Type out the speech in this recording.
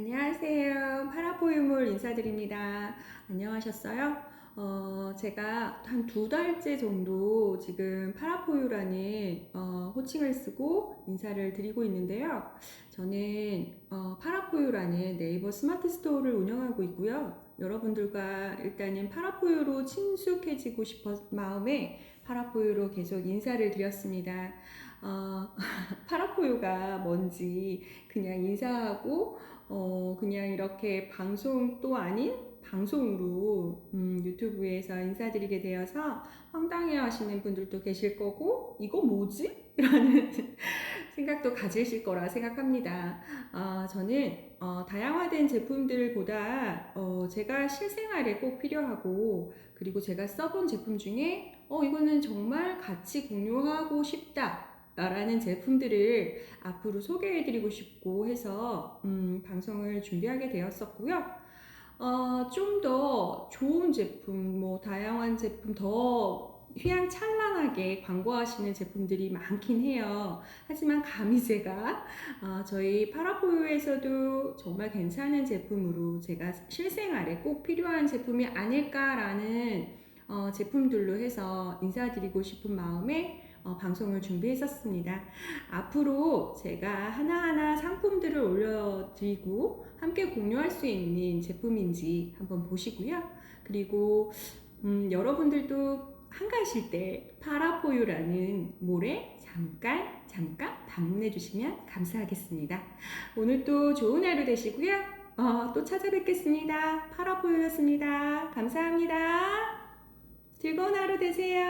안녕하세요. 파라포유물 인사드립니다. 안녕하셨어요? 어, 제가 한 두 달째 정도 지금 파라포유라는 어, 호칭을 쓰고 인사를 드리고 있는데요. 저는 어, 파라포유라는 네이버 스마트 스토어를 운영하고 있고요. 여러분들과 일단은 파라포유로 친숙해지고 싶은 마음에 파라포유로 계속 인사를 드렸습니다. 어, 파라포유가 뭔지 그냥 인사하고 어, 그냥 이렇게 방송도 아닌 방송으로 음, 유튜브에서 인사드리게 되어서 황당해 하시는 분들도 계실 거고, 이거 뭐지? 라는 생각도 가지실 거라 생각합니다. 어, 저는 어, 다양화된 제품들보다 어, 제가 실생활에 꼭 필요하고, 그리고 제가 써본 제품 중에 어, 이거는 정말 같이 공유하고 싶다. 라는 제품들을 앞으로 소개해드리고 싶고 해서 음, 방송을 준비하게 되었었고요. 어, 좀 더 좋은 제품, 뭐 다양한 제품, 더 휘황찬란하게 광고하시는 제품들이 많긴 해요. 하지만 감히 제가 어, 저희 파라포유에서도 정말 괜찮은 제품으로 제가 실생활에 꼭 필요한 제품이 아닐까라는 어, 제품들로 해서 인사드리고 싶은 마음에 어, 방송을 준비했었습니다. 앞으로 제가 하나하나 상품들을 올려드리고 함께 공유할 수 있는 제품인지 한번 보시고요. 그리고 음, 여러분들도 한가하실 때 파라포유라는 모래 잠깐 잠깐 방문해 주시면 감사하겠습니다. 오늘 또 좋은 하루 되시고요. 어, 또 찾아뵙겠습니다. 파라포유였습니다. 감사합니다. 즐거운 하루 되세요.